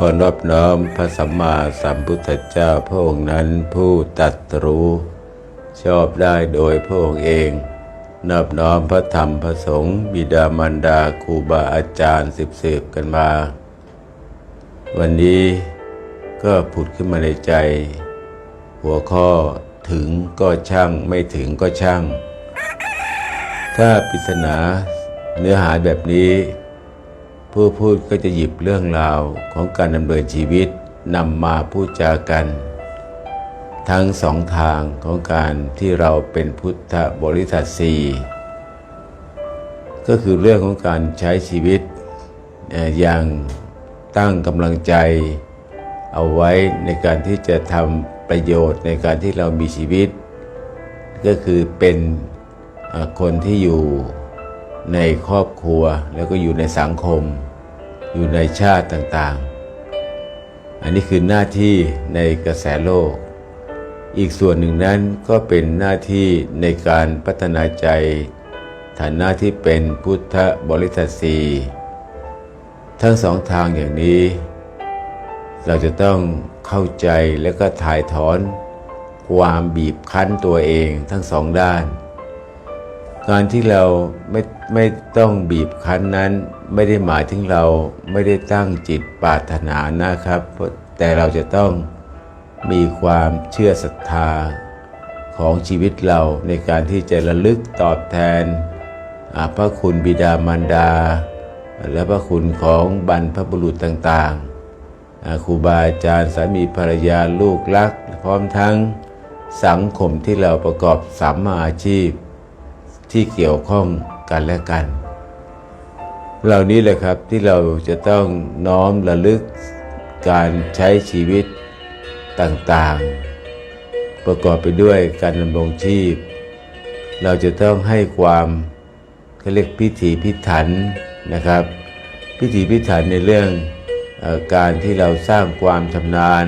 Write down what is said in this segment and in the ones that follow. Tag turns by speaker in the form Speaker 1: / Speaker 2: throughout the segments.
Speaker 1: ขอนอบน้อมพระสัมมาสัมพุทธเจ้าพระองค์นั้นผู้ตัดรู้ ชอบได้โดยพระองค์เอง นอบน้อมพระธรรมพระสงฆ์บิดามารดาครูบาอาจารย์สืบสืบๆกันมา วันนี้ก็ผุดขึ้นมาในใจ หัวข้อถึงก็ช่างไม่ถึงก็ช่าง ถ้าปริศนาเนื้อหาแบบนี้ ผู้พูดก็จะหยิบเรื่องราวของการดำเนินชีวิตนำมาพูดจากัน ทั้งสองทางของการที่เราเป็นพุทธบริษัทสี่ก็คือเรื่องของการใช้ชีวิตอย่างตั้งกำลังใจเอาไว้ในการที่จะทำประโยชน์ในการที่เรามีชีวิต ก็คือเป็นคนที่อยู่ในครอบครัวแล้วก็อยู่ในสังคม อยู่ในชาติต่างๆ อันนี้คือหน้าที่ในกระแสโลก อีกส่วนหนึ่งนั้นก็เป็นหน้าที่ในการพัฒนาใจ ฐานะที่เป็นพุทธบริษัทสีทั้งสองทางอย่างนี้ เราจะต้องเข้าใจและก็ถ่ายถอน ความบีบคั้นตัวเองทั้งสองด้าน การที่เราไม่ไม่ต้องบีบคั้นนั้น ไม่ได้หมายถึงเราไม่ได้ตั้งจิตปรารถนานะครับ แต่เราจะต้องมีความเชื่อศรัทธาของชีวิตเราในการที่จะระลึกตอบแทนพระคุณบิดามารดา และพระคุณของบรรพบุรุษต่างๆครูบาอาจารย์สามีภรรยาลูกรัก พร้อมทั้งสังคมที่เราประกอบสัมมาอาชีพที่เกี่ยวข้องกันและกัน เหล่านี้แหละครับที่เราจะต้องน้อมระลึกการใช้ชีวิตต่างๆ ประกอบไปด้วยการดำรงชีพ เราจะต้องให้ความเขาเรียกพิถีพิถันนะครับ พิถีพิถันในเรื่องอการที่เราสร้างความชำนาญ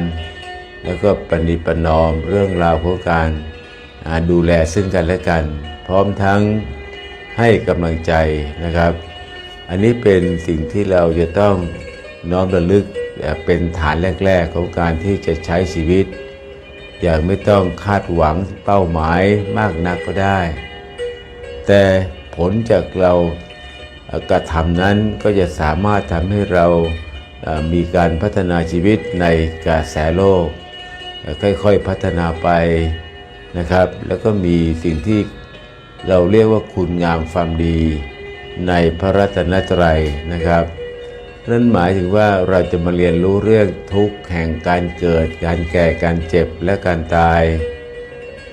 Speaker 1: แล้วก็ปณิปนอมเรื่องราวของการดูแลซึ่งกันและกัน พร้อมทั้งให้กำลังใจนะครับ อันนี้เป็นสิ่งที่เราจะต้องน้อมระลึกเป็นฐานแรก ๆ ของการที่จะใช้ชีวิต อย่างไม่ต้องคาดหวังเป้าหมายมากนักก็ได้ แต่ผลจากเรากระทำนั้นก็จะสามารถทำให้เรามีการพัฒนาชีวิตในกระแสโลก ค่อยๆพัฒนาไปนะครับ แล้วก็มีสิ่งที่เราเรียกว่าคุณงามความดี ในพระรัตนตรัยนะครับ นั่นหมายถึงว่าเราจะมาเรียนรู้เรื่องทุกข์แห่งการเกิด การแก่การเจ็บและการตาย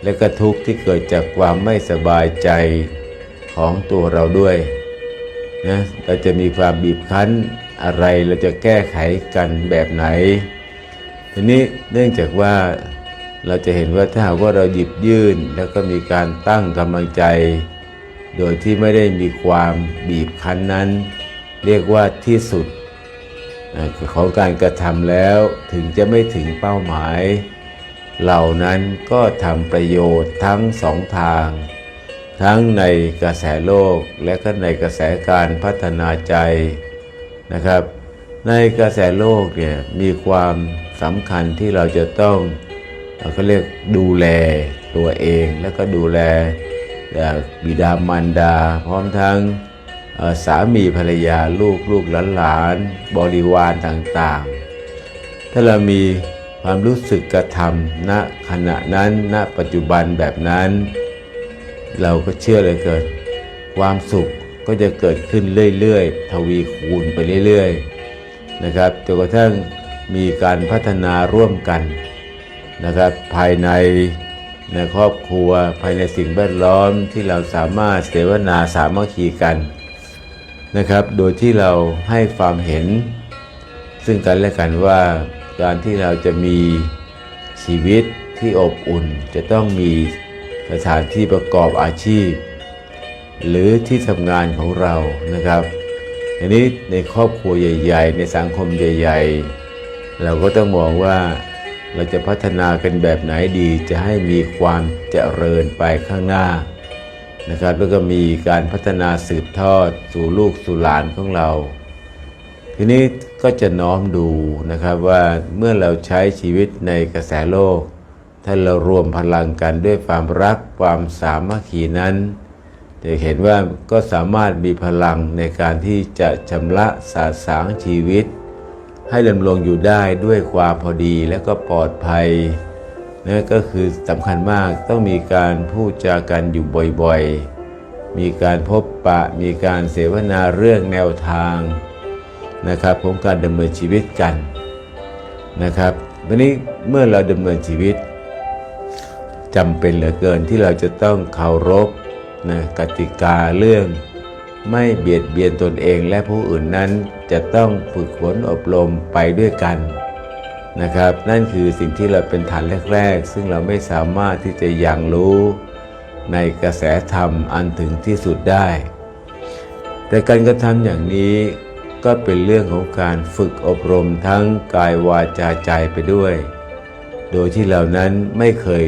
Speaker 1: และก็ทุกข์ที่เกิดจากความไม่สบายใจของตัวเราด้วยนะเราจะมีความบีบคั้นอะไรเราจะแก้ไขกันแบบไหน ทีนี้เนื่องจากว่าเราจะเห็นว่าถ้าหากว่าเราหยิบยื่น แล้วก็มีการตั้งกำลังใจ โดยที่ไม่ได้มีความบีบคั้นนั้น เรียกว่าที่สุดของการกระทำแล้วถึงจะไม่ถึงเป้าหมาย เหล่านั้นก็ทำประโยชน์ทั้งสองทาง ทั้งในกระแสโลกและก็ในกระแสการพัฒนาใจนะครับ ในกระแสโลกเนี่ยมีความสำคัญที่เราจะต้องเขาเรียกดูแลตัวเองแล้วก็ดูแล บิดามารดา พร้อมทั้งสามีภรรยาลูกลูกหลานหลานบริวารต่างๆ ถ้าเรามีความรู้สึกกระทำณขณะนั้นณปัจจุบันแบบนั้น เราก็เชื่อเลยเกิด ความสุขก็จะเกิดขึ้นเรื่อยๆ ทวีคูณไปเรื่อยๆนะครับจนกระทั่งมีการพัฒนาร่วมกันนะครับภายใน ในครอบครัวภายในสิ่งแวดล้อมที่เราสามารถเสวนาสามัคคีกันนะครับ โดยที่เราให้ความเห็น ซึ่งกันและกันว่าการที่เราจะมีชีวิตที่อบอุ่น จะต้องมีสถานที่ประกอบอาชีพ หรือที่ทำงานของเรานะครับอันนี้ในครอบครัวใหญ่ ๆ ในสังคมใหญ่ ๆ เราก็ต้องมองว่า เราจะพัฒนากันแบบไหนดีจะให้มีความเจริญไปข้างหน้านะครับ แล้วก็มีการพัฒนาสืบทอดสู่ลูกสู่หลานของเรา ทีนี้ก็จะน้อมดูนะครับว่าเมื่อเราใช้ชีวิตในกระแสโลก ถ้าเรารวมพลังกันด้วยความรักความสามัคคีนั้น จะเห็นว่าก็สามารถมีพลังในการที่จะชำระสาสางชีวิต ให้ดำรงอยู่ได้ด้วยความพอดีและก็ปลอดภัยนั่นก็คือสำคัญมากต้องมีการพูดจากันอยู่บ่อยๆ มีการพบปะ มีการเสวนาเรื่องแนวทางนะครับของการดำเนินชีวิตกันนะครับวันนี้เมื่อเราดำเนินชีวิตจำเป็นเหลือเกินที่เราจะต้องเคารพนะกติกาเรื่อง ไม่เบียดเบียนตนเองและผู้อื่นนั้นจะต้องฝึกฝนอบรมไปด้วยกันนะครับ นั่นคือสิ่งที่เราเป็นฐานแรกๆ ซึ่งเราไม่สามารถที่จะยังรู้ในกระแสธรรมอันถึงที่สุดได้ แต่การกระทำอย่างนี้ก็เป็นเรื่องของการฝึกอบรมทั้งกายวาจาใจไปด้วย โดยที่เรานั้นไม่เคย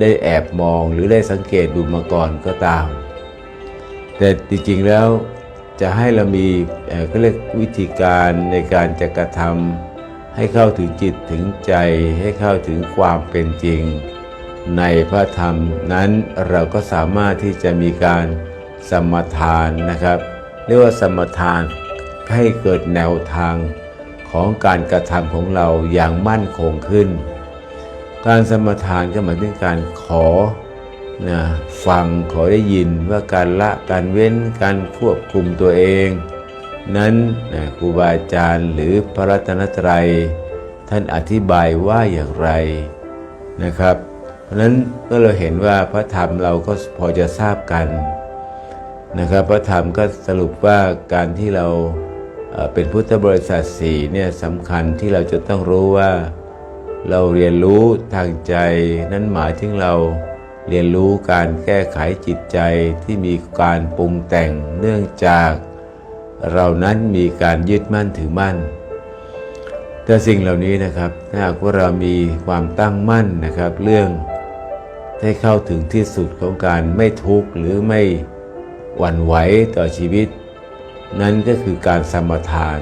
Speaker 1: ได้แอบมองหรือได้สังเกตดูมาก่อนก็ตาม แต่จริงๆแล้วจะให้เรามีเอ่อก็เรียกวิธีการในการจะกระทำให้เข้าถึงจิตถึงใจ ให้เข้าถึงความเป็นจริง ในพระธรรมนั้นเราก็สามารถที่จะมีการสมทานนะครับ เรียกว่าสมทานให้เกิดแนวทางของการกระทำของเราอย่างมั่นคงขึ้น การสมทานก็หมายถึงการขอ นะฟังขอได้ยินว่าการละการเว้นการควบคุมตัวเอง นั้นนะครูบาอาจารย์หรือพระรัตนตรัย ท่านอธิบายว่าอย่างไรนะครับ เพราะนั้นเมื่อเราเห็นว่าพระธรรมเราก็พอจะทราบกันนะครับพระธรรมก็สรุปว่าการที่เราเอ่อเป็นพุทธบริษัทสี่เนี่ยสำคัญที่เราจะต้องรู้ว่า เราเรียนรู้ทางใจนั้นหมายถึงเรา เรียนรู้การแก้ไขจิตใจที่มีการปรุงแต่งเนื่องจาก เรานั้นมีการยึดมั่นถือมั่น แต่สิ่งเหล่านี้นะครับถ้าหากว่าเรามีความตั้งมั่นนะครับเรื่องให้เข้าถึงที่สุดของการไม่ทุกข์หรือไม่หวั่นไหวต่อชีวิต นั้นก็คือการสมทาน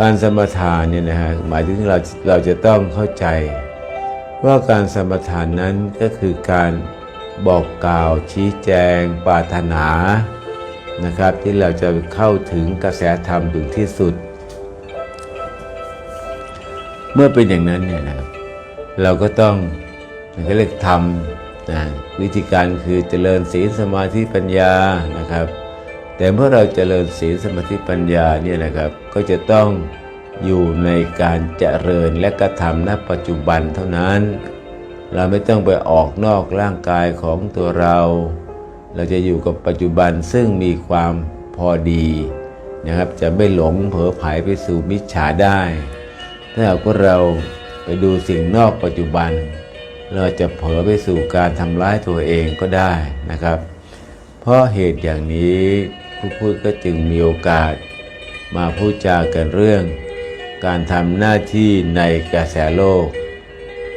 Speaker 1: การสมทานเนี่ยนะฮะหมายถึงเราเราจะต้องเข้าใจ ว่าการสมทานนั้นก็คือการบอกกล่าวชี้แจง ปรารถนานะครับ ที่เราจะเข้าถึงกระแสธรรมถึงที่สุด เมื่อเป็นอย่างนั้นเนี่ยนะครับเราก็ต้องก็เรียกทำนะวิธีการคือเจริญศีลสมาธิปัญญานะครับ แต่เมื่อเราเจริญศีลสมาธิปัญญาเนี่ยนะครับก็จะต้อง อยู่ในการเจริญและกระทำณปัจจุบันเท่านั้น เราไม่ต้องไปออกนอกร่างกายของตัวเรา เราจะอยู่กับปัจจุบันซึ่งมีความพอดีนะครับ จะไม่หลงเผลอไผลไปสู่มิจฉาได้ ถ้าหากว่าเราไปดูสิ่งนอกปัจจุบัน เราจะเผลอไปสู่การทำร้ายตัวเองก็ได้นะครับ เพราะเหตุอย่างนี้ผู้พูดก็จึงมีโอกาสมาพูดจากันเรื่อง การทำหน้าที่ในกระแสโลก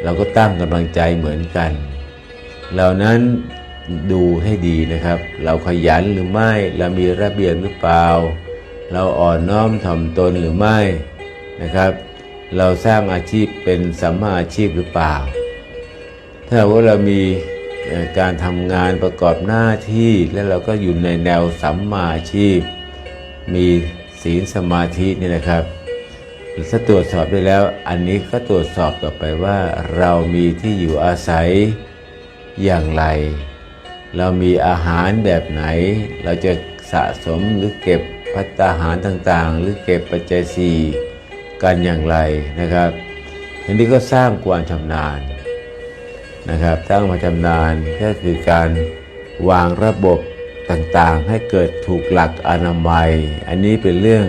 Speaker 1: เราก็ตั้งกำลังใจเหมือนกัน เหล่านั้นดูให้ดีนะครับ เราขยันหรือไม่เรามีระเบียบหรือเปล่า เราอ่อนน้อมถ่อมตนหรือไม่นะครับ เราสร้างอาชีพเป็นสัมมาอาชีพหรือเปล่า ถ้าว่าเรามีการทำงานประกอบหน้าที่แล้วเราก็อยู่ในแนวสัมมาอาชีพ มีศีลสมาธินี่นะครับ ถ้าตรวจสอบได้แล้ว อันนี้ก็ตรวจสอบต่อไปว่าเรามีที่อยู่อาศัยอย่างไร เรามีอาหารแบบไหน เราจะสะสมหรือเก็บพัตตาหารต่างๆ หรือเก็บปัจจัยสี่กันอย่างไรนะครับอันนี้ก็สร้างความชำนาญนะครับตั้างมาชำนาญก็คือการวางระบบต่างๆ ให้เกิดถูกหลักอนามัย อันนี้เป็นเรื่อง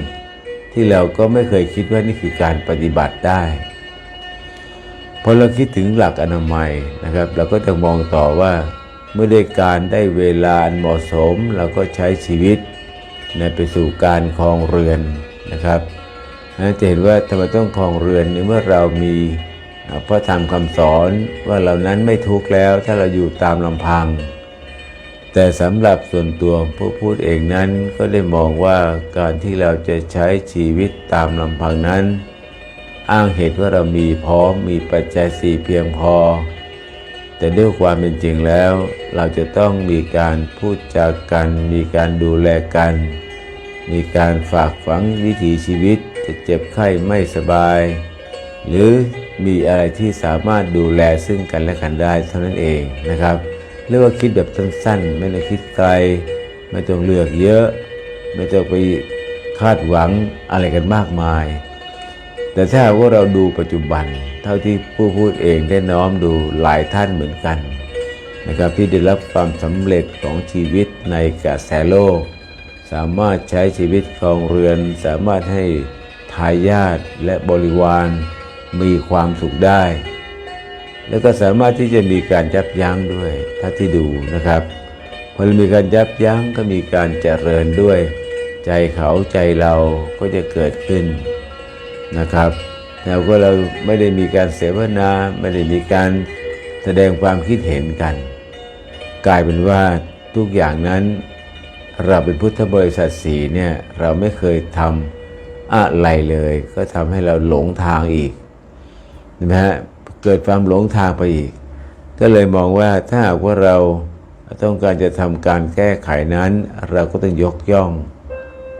Speaker 1: ที่เราก็ไม่เคยคิดว่านี่คือการปฏิบัติได้พอเราคิดถึงหลักอนามัยนะครับ เราก็จะมองต่อว่า เมื่อได้การได้เวลาเหมาะสม เราก็ใช้ชีวิตในไปสู่การครองเรือนนะครับนั้นจะเห็นว่าทำไมต้องครองเรือนในเมื่อเรามีพระธรรมคำสอนว่าเรานั้นไม่ทุกข์แล้วถ้าเราอยู่ตามลำพัง แต่สำหรับส่วนตัวผู้พูดเองนั้นก็ได้มองว่าการที่เราจะใช้ชีวิตตามลำพังนั้น อ้างเหตุว่าเรามีพร้อมมีปัจจัยสี่เพียงพอ แต่ด้วยความเป็นจริงแล้ว เราจะต้องมีการพูดจากัน มีการดูแลกัน มีการฝากฝังวิถีชีวิตจะเจ็บไข้ไม่สบาย หรือมีอะไรที่สามารถดูแลซึ่งกันและกันได้เท่านั้นเองนะครับ เรียกว่าคิดแบบสั้นๆ ไม่ต้องคิดไกล ไม่ต้องเลือกเยอะ ไม่ต้องไปคาดหวังอะไรกันมากมาย แต่ถ้าหากว่าเราดูปัจจุบัน เท่าที่ผู้พูดเองได้น้อมดูหลายท่านเหมือนกันนะครับที่ได้รับความสำเร็จของชีวิตในกระแสโลก สามารถใช้ชีวิตครองเรือน สามารถให้ทายาทและบริวารมีความสุขได้ แล้วก็สามารถที่จะมีการยับยั้งด้วยถ้าที่ดูนะครับพอมีการยับยั้งก็มีการเจริญด้วย ใจเขาใจเราก็จะเกิดขึ้นนะครับแล้วก็เราไม่ได้มีการเสวนาไม่ได้มีการแสดงความคิดเห็นกัน กลายเป็นว่าทุกอย่างนั้น เราเป็นพุทธบริษัทสีเนี่ยเราไม่เคยทำอะไรเลย ก็ทำให้เราหลงทางอีกนะฮะ เกิดความหลงทางไปอีก ก็เลยมองว่าถ้าหากว่าเราต้องการจะทำการแก้ไขนั้น เราก็ต้องยกย่อง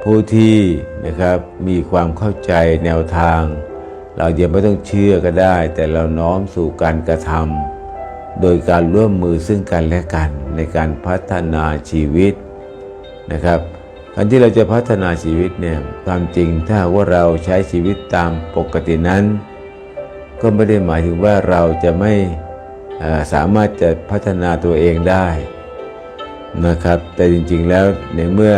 Speaker 1: ผู้ที่นะครับมีความเข้าใจแนวทาง เรายังไม่ต้องเชื่อก็ได้ แต่เราน้อมสู่การกระทำโดยการร่วมมือซึ่งกันและกันในการพัฒนาชีวิตนะครับการที่เราจะพัฒนาชีวิตเนี่ยความจริงถ้าว่าเราใช้ชีวิตตามปกตินั้น ก็ไม่ได้หมายถึงว่าเราจะไม่สามารถจะพัฒนาตัวเองได้นะครับ แต่จริงๆแล้วในเมื่อ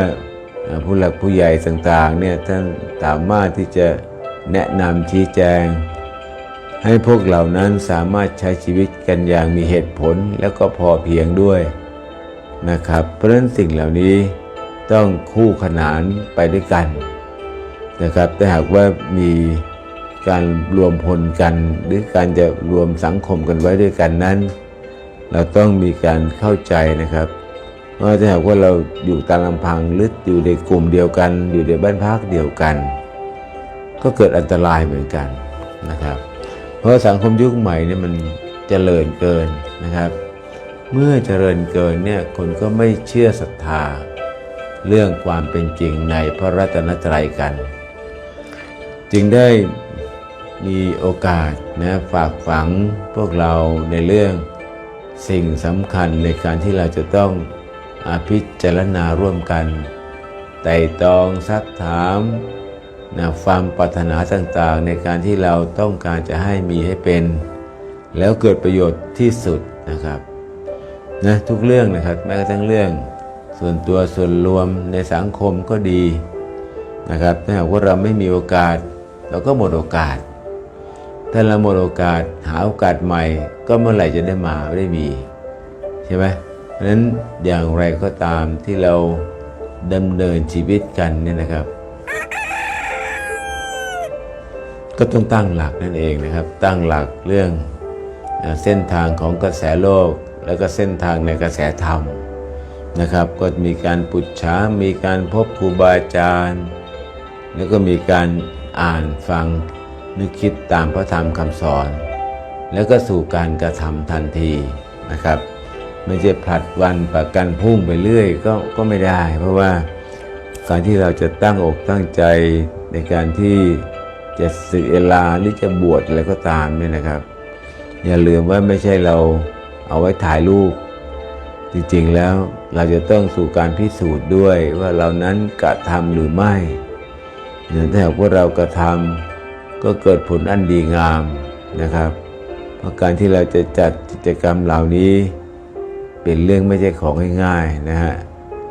Speaker 1: เอ่อผู้หลักผู้ใหญ่ต่างๆเนี่ยท่านสามารถที่จะแนะนำชี้แจง ให้พวกเหล่านั้นสามารถใช้ชีวิตกันอย่างมีเหตุผลแล้วก็พอเพียงด้วยนะครับ เพราะฉะนั้นสิ่งเหล่านี้ต้องคู่ขนานไปด้วยกันนะครับแต่หากว่ามี การรวมพลกัน หรือการจะรวมสังคมกันไว้ด้วยกันนั้น เราต้องมีการเข้าใจนะครับว่าถ้าหากว่าเราอยู่ตามลำพังหรืออยู่ในกลุ่มเดียวกัน อยู่ในบ้านพักเดียวกัน ก็เกิดอันตรายเหมือนกันนะครับ เพราะสังคมยุคใหม่เนี่ยมันเจริญเกินนะครับ เมื่อเจริญเกินเนี่ยคนก็ไม่เชื่อศรัทธา เรื่องความเป็นจริงในพระรัตนตรัยกัน จึงได้ มีโอกาสนะฝากฝังพวกเราในเรื่องสิ่งสำคัญในการที่เราจะต้องอาพิจารณาร่วมกัน ไต่ตองซักถามนะความปรารถนาต่างๆ ในการที่เราต้องการจะให้มีให้เป็น แล้วเกิดประโยชน์ที่สุดนะครับนะทุกเรื่องนะครับแม้กระทั่งเรื่อง ส่วนตัวส่วนรวมในสังคมก็ดีนะครับถ้าหากว่าเราไม่มีโอกาส เราก็หมดโอกาส ถ้าเราหมดโอกาสหาโอกาสใหม่ ก็เมื่อไหร่จะได้มาไม่ได้มี ใช่ไหมเพราะฉะนั้นอย่างไรก็ตามที่เราดำเนินชีวิตกันเนี่ยนะครับ ก็ต้องตั้งหลักนั่นเองนะครับ ตั้งหลักเรื่องเอ่อเส้นทางของกระแสโลก แล้วก็เส้นทางในกระแสธรรมนะครับ ก็มีการปุจฉามีการพบครูบาอาจารย์ แล้วก็มีการอ่านฟัง นึกคิดตามพระธรรมคำสอน แล้วก็สู่การกระทำทันทีนะครับ ไม่ใช่ผลัดวันประกันพุ่งไปเรื่อยก็ก็ไม่ได้ เพราะว่าการที่เราจะตั้งอกตั้งใจในการที่จะสึกเอลาหรือจะบวชอะไรก็ตามเนี่ยนะครับ อย่าลืมว่าไม่ใช่เราเอาไว้ถ่ายรูป จริงๆแล้วเราจะต้องสู่การพิสูจน์ด้วยว่าเรานั้นกระทำหรือไม่เนี่ยถ้าหากว่าเรากระทำ ก็เกิดผลอันดีงามนะครับ เพราะการที่เราจะจัดกิจกรรมเหล่านี้ เป็นเรื่องไม่ใช่ของง่ายๆนะฮะ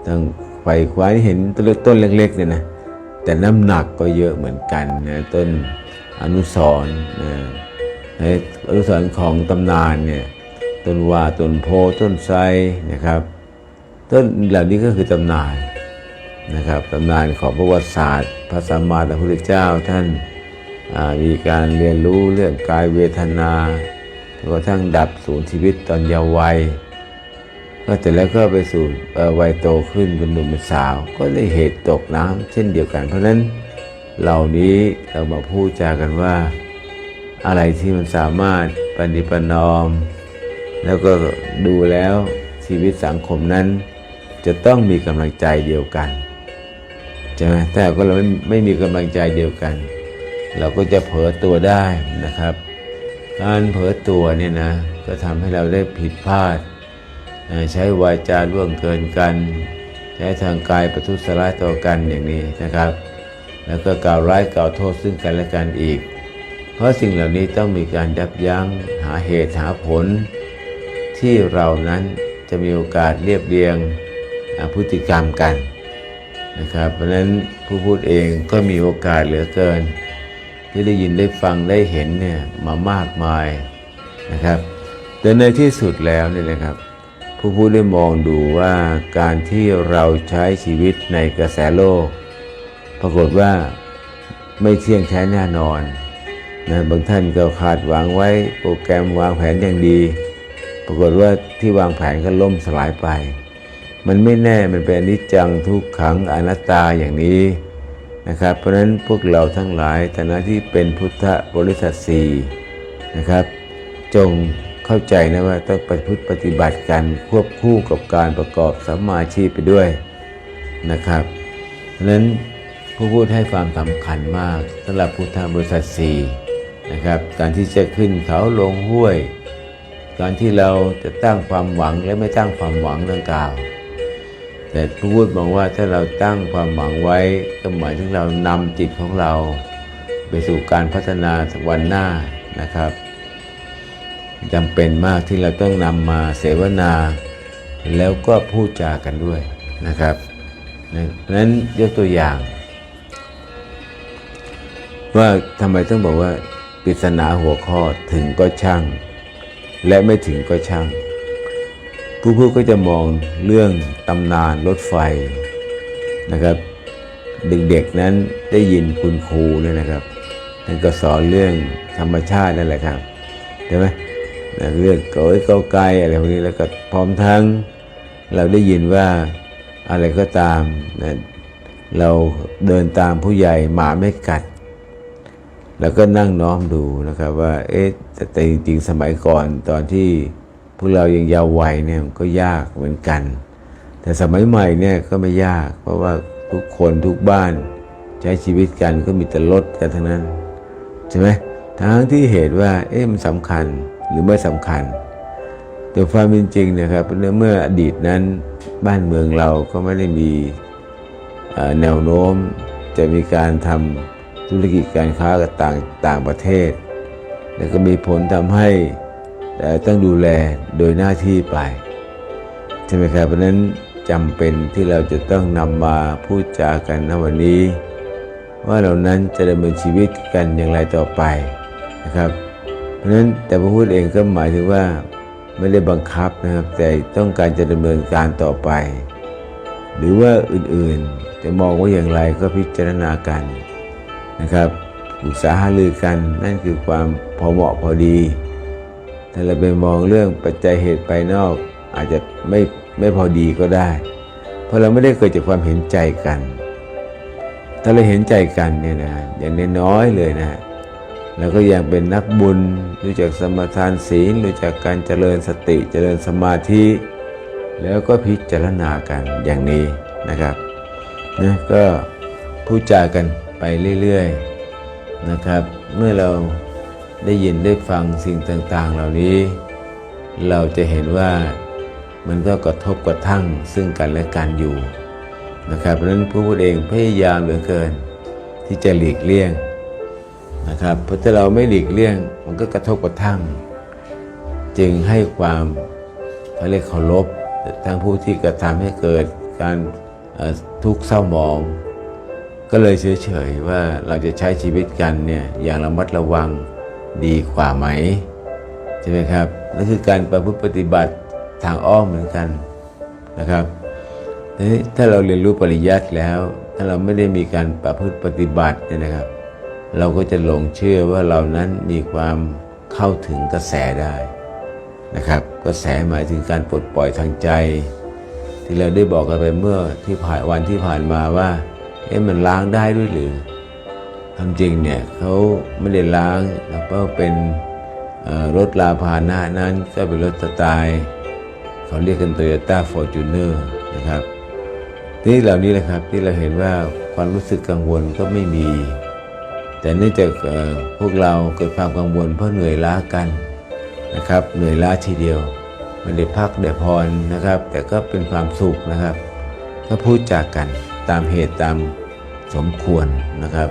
Speaker 1: ต้องไขว่คว้าเห็นต้นเล็กๆเนี่ยนะแต่น้ำหนักก็เยอะเหมือนกันนะต้นอนุสรณ์นะอนุสรณ์ของตำนานเนี่ยต้นว่าต้นโพต้นไทรนะครับ ต้นเหล่านี้ก็คือตำนานนะครับตำนานของประวัติศาสตร์ พระสัมมาสัมพุทธเจ้าท่าน มีการเรียนรู้เรื่องกายเวทนาจนกระทั่งดับสูญชีวิตตอนเยาว์วัยก็แต่แล้วก็ไปสู่วัยโตขึ้นเป็นหนุ่มเป็นสาว ก็ได้เหตุตกน้ำเช่นเดียวกัน เพราะฉะนั้นเหล่านี้เรามาพูดจากันว่า อะไรที่มันสามารถปฏิปนอม แล้วก็ดูแล้วชีวิตสังคมนั้น จะต้องมีกำลังใจเดียวกันใช่ไหมแต่ก็เราไม่ไม่มีกำลังใจเดียวกัน เราก็จะเผลอตัวได้นะครับ การเผลอตัวเนี่ยนะก็ทำให้เราได้ผิดพลาด ใช้วาจาล่วงเกินกัน ใช้ทางกายประทุษร้ายต่อกันอย่างนี้นะครับ แล้วก็กล่าวร้ายกล่าวโทษซึ่งกันและกันอีก เพราะสิ่งเหล่านี้ต้องมีการยับยั้งหาเหตุหาผล ที่เรานั้นจะมีโอกาสเรียบเรียงพฤติกรรมกันนะครับเพราะฉะนั้นผู้พูดเองก็มีโอกาสเหลือเกิน ที่ได้ยินได้ฟังได้เห็นเนี่ยมามากมายนะครับแต่ในที่สุดแล้วเนี่ยนะครับ ผู้พูดได้มองดูว่าการที่เราใช้ชีวิตในกระแสโลก ปรากฏว่าไม่เที่ยงแท้แน่นอนนะบางท่านก็คาดหวังไว้โปรแกรมวางแผนอย่างดี ปรากฏว่าที่วางแผนก็ล่มสลายไป มันไม่แน่มันเป็นอนิจจังทุกขังอนัตตาอย่างนี้ นะครับ เพราะฉะนั้นพวกเราทั้งหลายฐานะที่เป็นพุทธบริษัทสี่นะครับ จงเข้าใจนะว่าต้องปฏิพฤติปฏิบัติกันควบคู่กับการประกอบสัมมาอาชีพไปด้วยนะครับ เพราะฉะนั้นผู้พูดให้ความสำคัญมากสำหรับพุทธบริษัทสี่นะครับการที่จะขึ้นเขาลงห้วย การที่เราจะตั้งความหวังและไม่ตั้งความหวังดังกล่าว แต่พูดมองว่าถ้าเราตั้งความหวังไว้ก็หมายถึงเรานำจิตของเราไปสู่การพัฒนาวันหน้านะครับจำเป็นมากที่เราต้องนำมาเสวนา แล้วก็พูดจากันด้วยนะครับนั้นยกตัวอย่าง ว่าทำไมต้องบอกว่าปริศนาหัวข้อถึงก็ช่าง และไม่ถึงก็ช่าง ผู้พูดก็จะมองเรื่องตำนานรถไฟนะครับ เด็กๆนั้นได้ยินคุณครูเนี่ยนะครับท่านก็สอนเรื่องธรรมชาตินั่นแหละครับใช่ไหมนะเรื่องเก๋ยเกาไกลอะไรพวกนี้แล้วก็พร้อมทั้งเราได้ยินว่าอะไรก็ตามนะเราเดินตามผู้ใหญ่หมาไม่กัด แล้วก็นั่งน้อมดูนะครับว่าเอ๊ะแต่จริงๆสมัยก่อนตอนที่ พวกเรายังยาววัยเนี่ยก็ยากเหมือนกัน แต่สมัยใหม่เนี่ยก็ไม่ยาก เพราะว่าทุกคนทุกบ้านใช้ชีวิตกันก็มีแต่รถกันทั้งนั้นใช่ไหมทั้งที่เหตุว่าเอ๊ะมันสำคัญหรือไม่สำคัญ แต่ความเป็นจริงนะครับเมื่ออดีตนั้นบ้านเมืองเราก็ไม่ได้มีแนวโน้มจะมีการทำธุรกิจการค้ากับต่างต่างประเทศ แล้วก็มีผลทำให้ เอ่ต้องดูแลโดยหน้าที่ไปใช่ไหมครับเพราะนั้นจำเป็นที่เราจะต้องนำมาพูดจากันในวันนี้ ว่าเรานั้นจะดำเนินชีวิตกันอย่างไรต่อไปนะครับ เพราะนั้นแต่พระพูดเองก็หมายถึงว่าไม่ได้บังคับนะครับ แต่ต้องการจะดำเนินการต่อไป หรือว่าอื่นๆจะมองว่าอย่างไรก็พิจารณากันนะครับปรึกษาหารือกันนั่นคือความพอเหมาะพอดี ถ้าเราไปมองเรื่องปัจจัยเหตุภายนอก อาจจะไม่ไม่พอดีก็ได้ เพราะเราไม่ได้เกิดจากความเห็นใจกัน ถ้าเราเห็นใจกันเนี่ยนะอย่างน้อยเลยนะเราก็ยังเป็นนักบุญรู้จักสมทานศีลรู้จักการเจริญสติเจริญสมาธิ แล้วก็พิจารณากันอย่างนี้นะครับนะก็พูดจากันไปเรื่อยๆนะครับ เมื่อเรา ได้ยินได้ฟังสิ่งต่างๆ เหล่านี้ เราจะเห็นว่ามันก็กระทบกระทั่งซึ่งกันและกันอยู่นะครับเพราะฉะนั้นผู้พูดเองพยายามเหลือเกิน ที่จะหลีกเลี่ยงนะครับเพราะถ้าเราไม่หลีกเลี่ยง มันก็กระทบกระทั่ง จึงให้ความเขาเรียกเคารพทั้งผู้ที่กระทำให้เกิดการทุกข์เศร้าหมอง ก็เลยเฉยๆว่าเราจะใช้ชีวิตกันเนี่ยอย่างระมัดระวัง ดีกว่าไหมใช่ไหมครับนั่นคือการประพฤติปฏิบัติทางอ้อมเหมือนกันนะครับทีนี้ถ้าเราเรียนรู้ปริยัติแล้ว ถ้าเราไม่ได้มีการประพฤติปฏิบัติเนี่ยนะครับ เราก็จะหลงเชื่อว่าเรานั้นมีความเข้าถึงกระแสได้นะครับ กระแสหมายถึงการปลดปล่อยทางใจ ที่เราได้บอกกันไปเมื่อที่ผ่านวันที่ผ่านมาว่าเอ๊ะมันล้างได้ด้วยหรือ ความจริงเนี่ยเขาไม่ได้ล้างแล้วก็เป็นเอ่อรถลาพาหนะนั้นก็เป็นรถสไตล์เขาเรียกกัน Toyota Fortuner นะครับที่เหล่านี้แหละครับที่เราเห็นว่าความรู้สึกกังวลก็ไม่มี แต่เนื่องจากพวกเราเกิดความกังวลเพราะเหนื่อยล้ากันนะครับ เหนื่อยล้าทีเดียวไม่ได้พักได้พรนะครับ แต่ก็เป็นความสุขนะครับ ก็พูดจากกันตามเหตุตามสมควรนะครับ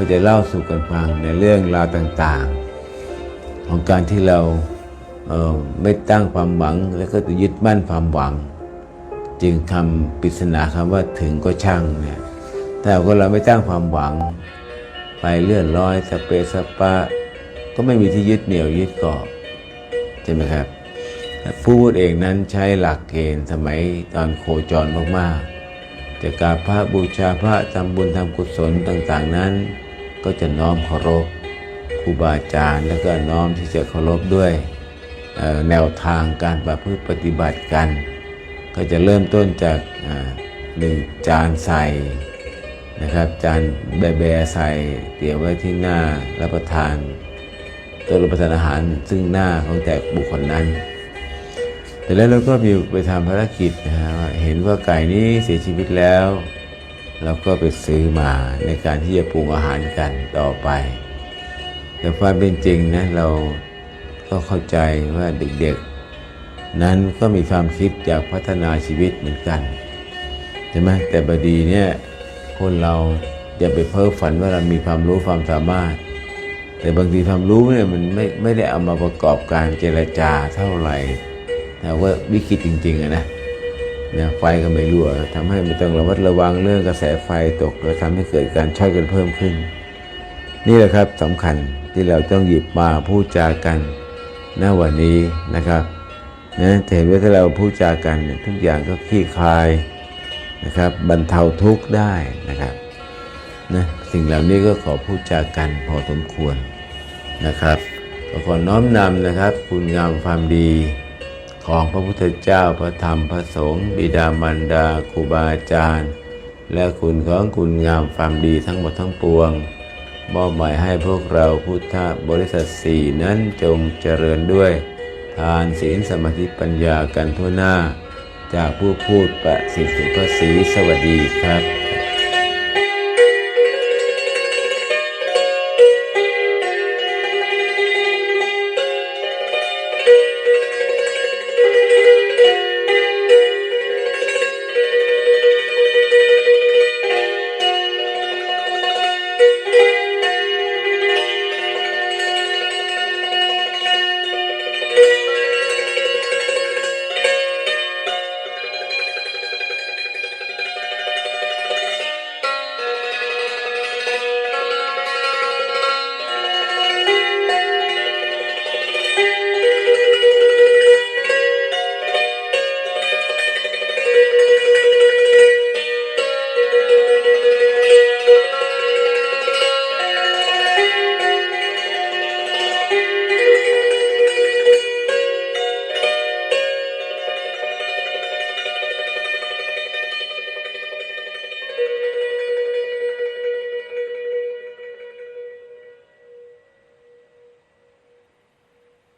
Speaker 1: ก็จะเล่าสู่กันฟังในเรื่องราวต่างๆ ของการที่เราเไม่ตั้งความหวังแล้วก็จะยึดมั่นความหวัง จึงคำปริศนาคำว่าถึงก็ช่างเนี่ยแต่ว่าเราไม่ตั้งความหวัง ไปเลื่อนลอยสเปสปะ ก็ไม่มีที่ยึดเหนี่ยวยึดเกาะใช่ไหมครับผู้พูดเองนั้นใช้หลักเกณฑ์สมัยตอนโคจรมากๆจะกราบพระบูชาพระทำบุญทำกุศลต่างๆนั้น ก็จะน้อมเคารพครูบาอาจารย์ แล้วก็น้อมที่จะเคารพด้วยแนวทางการประพฤติปฏิบัติกัน ก็จะเริ่มต้นจากหนึ่งจานใส่นะครับจานแบแบใส่เตรียมไว้ที่หน้ารับประทานตัวรับประทานอาหารซึ่งหน้าของแต่บุคคลนั้น แต่แล้วเราก็มีไปทำภารกิจนะฮะเห็นว่าไก่นี้เสียชีวิตแล้ว เราก็ไปซื้อมาในการที่จะปรุงอาหารกันต่อไป แต่ความเป็นจริงนะเราก็เข้าใจว่าเด็กๆ นั้นก็มีความคิดอยากพัฒนาชีวิตเหมือนกันใช่ไหมแต่บดีเนี่ยคนเราอย่าไปเพ้อฝันว่าเรามีความรู้ความสามารถ แต่บางทีความรู้เนี่ยมันไม่ไม่ได้เอามาประกอบการเจรจาเท่าไหร่แต่ว่าวิกฤตจริงๆอะนะ นี่ยไฟก็ไม่รั่วทำให้มันต้องระมัดระวังเรื่องกระแสไฟตกแล้วทำให้เกิดการช็อตกันเพิ่มขึ้น นี่แหละครับสำคัญที่เราต้องหยิบมาพูดจากันณวันนี้นะครับนะจะเห็นว่าถ้าเราพูดจากันเนี่ยทุกอย่างก็คลี่คลายนะครับบรรเทาทุกข์ได้นะครับนะสิ่งเหล่านี้ก็ขอพูดจากันพอสมควรนะครับก็ขอน้อมนำนะครับ คุณงามความดี ของพระพุทธเจ้าพระธรรมพระสงฆ์บิดามารดาครูบาอาจารย์ และคุณของคุณงามความดีทั้งหมดทั้งปวงมอบหมายให้พวกเราพุทธบริษัทสี่นั้นจงเจริญด้วย ทานศีลสมาธิปัญญากันทั่วหน้า จากผู้พูดประสิทธิ์ภาษีสวัสดีครับ